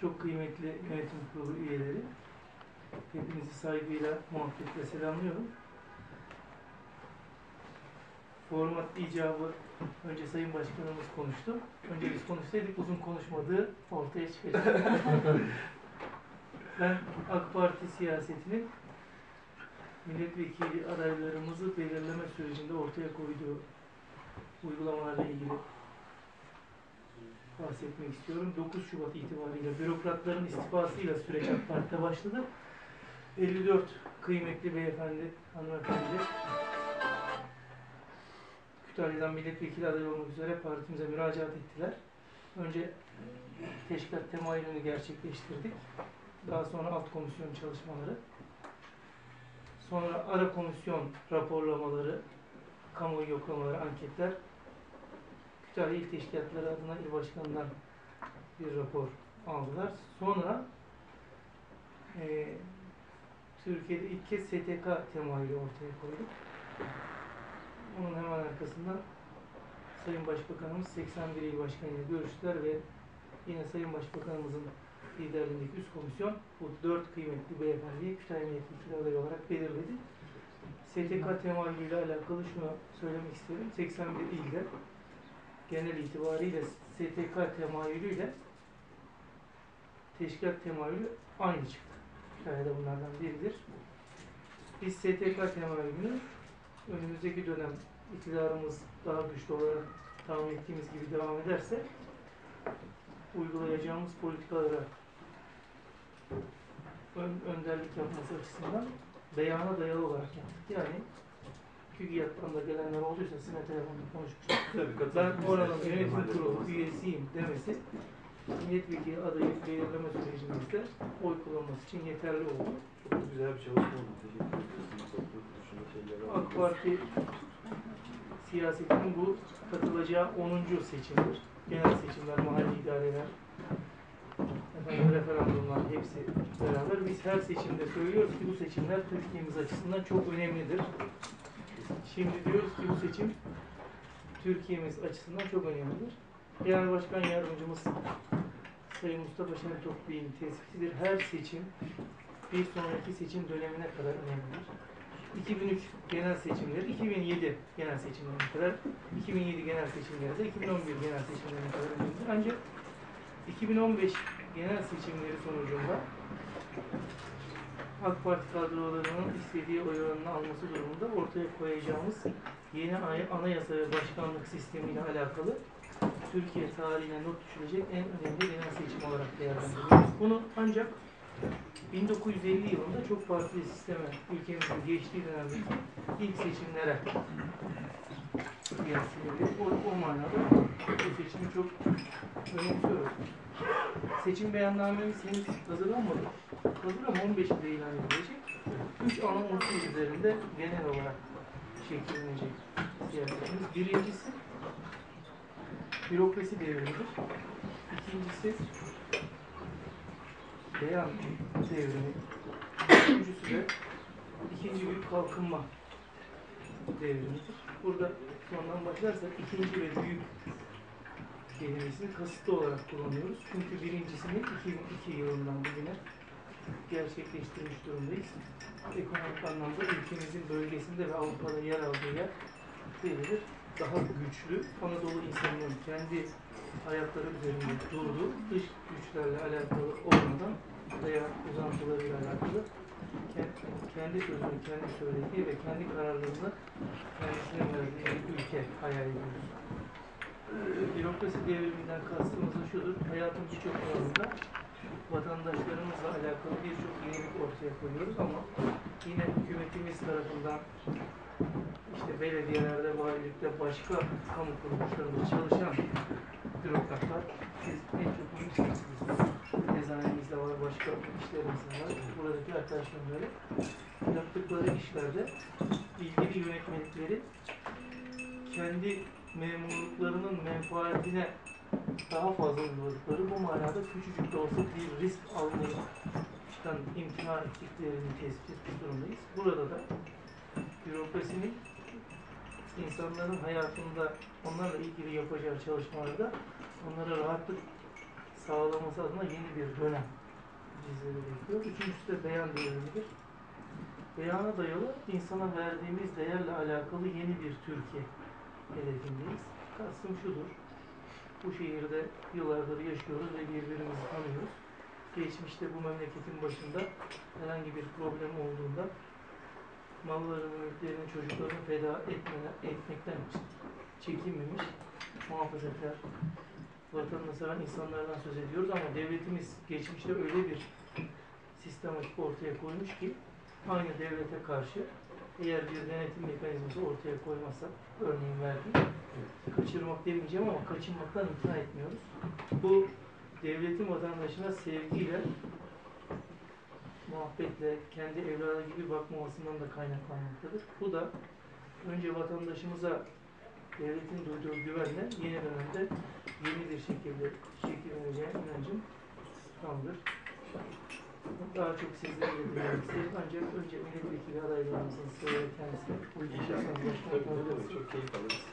çok kıymetli yönetim kurulu üyeleri, hepinizi saygıyla, muhabbetle selamlıyorum. Format icabı önce Sayın Başkanımız konuştu. Önce biz konuşsaydık uzun konuşmadığı ortaya çıkacak. ben AK Parti siyasetinin milletvekili adaylarımızı belirleme sürecinde ortaya koyduğu uygulamalarla ilgili bahsetmek istiyorum. 9 Şubat itibariyle bürokratların istifasıyla süreç AK Parti'de başladı. 54 kıymetli beyefendi, hanımefendi Kütahya'dan milletvekili adayı olmak üzere partimize müracaat ettiler. Önce teşkilat temayülünü gerçekleştirdik. Daha sonra alt komisyon çalışmaları. Sonra ara komisyon raporlamaları, kamuoyu yoklamaları, anketler. Kütahya İl Teşkilatları adına il başkanından bir rapor aldılar. Sonra e, Türkiye'de ilk kez STK temayülü ortaya koyduk. Onun hemen arkasından Sayın Başbakanımız 81 il başkanıyla görüştüler ve yine Sayın Başbakanımızın liderliğindeki üst komisyon bu dört kıymetli beyefendiyi Kütahya Milletvekili adayı olarak belirledi. STK temayülüyle alakalı şunu söylemek isterim. 81 ilde genel itibariyle STK temayülüyle teşkilat temayülü aynı çıktı. Kütahya'da bunlardan biridir. Biz STK temayülünü önümüzdeki dönem iktidarımız daha güçlü olarak tahmin ettiğimiz gibi devam ederse uygulayacağımız politikalara ön, önderlik yapması açısından beyana dayalı olarak yaptık. Yani TÜGİAD'dan da gelenler olduysa sizinle telefonda konuşmuştuk. Tabii Ben oranın yönetim kurulu üyesiyim demesi milletvekili adayı belirleme sürecimizde oy kullanması için yeterli oldu. Çok güzel bir çalışma oldu. Teşekkür şeyleri AK Parti siyasetinin bu katılacağı 10. seçimdir. Genel seçimler, mahalli idareler, efendim, referandumlar hepsi beraber. Biz her seçimde söylüyoruz ki bu seçimler Türkiye'miz açısından çok önemlidir. Şimdi diyoruz ki bu seçim Türkiye'miz açısından çok önemlidir. Genel Başkan Yardımcımız Sayın Mustafa Şentop Bey'in tespitidir. Her seçim bir sonraki seçim dönemine kadar önemlidir. 2003 genel seçimleri, 2007 genel seçimlerine kadar, 2007 genel seçimleri de 2011 genel seçimlerine kadar önemlidir. Ancak 2015 genel seçimleri sonucunda AK Parti kadrolarının istediği oy oranını alması durumunda ortaya koyacağımız yeni ay- anayasa ve başkanlık sistemiyle alakalı Türkiye tarihine not düşülecek en önemli genel seçim olarak değerlendiriyoruz. Bunu ancak 1950 yılında çok partili sisteme ülkemizin geçtiği dönemdeki ilk seçimlere kıyaslanıyor. O, o manada bu seçimi çok önemsiyoruz. Seçim beyannamemiz henüz hazırlanmadı. Hazır ama 15'inde ilan edilecek. Üç ana unsur üzerinde genel olarak şekillenecek siyasetimiz. Birincisi bürokrasi devrimidir. İkincisi beyan devrimi. Üçüncüsü de ikinci büyük kalkınma devrimidir. Burada sondan başlarsak ikinci ve büyük kelimesini kasıtlı olarak kullanıyoruz. Çünkü birincisini 2002 yılından bugüne gerçekleştirmiş durumdayız. Ekonomik anlamda ülkemizin bölgesinde ve Avrupa'da yer aldığı yer belirlir. Daha güçlü Anadolu insanının kendi hayatları üzerinde durduğu dış güçlerle alakalı olmadan veya uzantılarıyla alakalı. Kendi, sözünü kendi söylediği ve kendi kararlarını kendisine verdiği bir ülke hayal ediyoruz. Bürokrasi devriminden kastımız da şudur, hayatın birçok alanında vatandaşlarımızla alakalı birçok yenilik ortaya koyuyoruz ama yine hükümetimiz tarafından işte belediyelerde, valilikte, başka kamu kuruluşlarında çalışan bürokratlar, siz en çok bunu istiyorsunuz. Eczanemizde var, başka de var. Buradaki arkadaşlar böyle. Yaptıkları işlerde ilgili yönetmelikleri kendi memurluklarının menfaatine daha fazla uyguladıkları bu manada küçücük de olsa bir risk almayıştan imtina ettiklerini tespit etmiş durumdayız. Burada da bürokrasinin insanların hayatında onlarla ilgili yapacağı çalışmalarda onlara rahatlık sağlaması adına yeni bir dönem bizleri bekliyor. Üçüncüsü de beyan devrimidir. Beyana dayalı insana verdiğimiz değerle alakalı yeni bir Türkiye hedefindeyiz. Kastım şudur. Bu şehirde yıllardır yaşıyoruz ve birbirimizi tanıyoruz. Geçmişte bu memleketin başında herhangi bir problem olduğunda mallarını, mülklerini, çocuklarını feda etmeden, etmekten çekinmemiş muhafazakar, vatanını seven insanlardan söz ediyoruz ama devletimiz geçmişte öyle bir sistematik ortaya koymuş ki aynı devlete karşı eğer bir denetim mekanizması ortaya koymazsak, örneğin verdim, kaçırmak demeyeceğim ama kaçınmaktan imtina etmiyoruz. Bu devletin vatandaşına sevgiyle, muhabbetle, kendi evladı gibi bakmamasından da kaynaklanmaktadır. Bu da önce vatandaşımıza devletin duyduğu güvenle yeni dönemde yeni bir şekilde şekilleneceğine inancım tamdır. Daha çok sizlere de dinlemek isterim. Ancak önce milletvekili adaylarımızın size Tabii tabii tabii. Çok keyif alırız.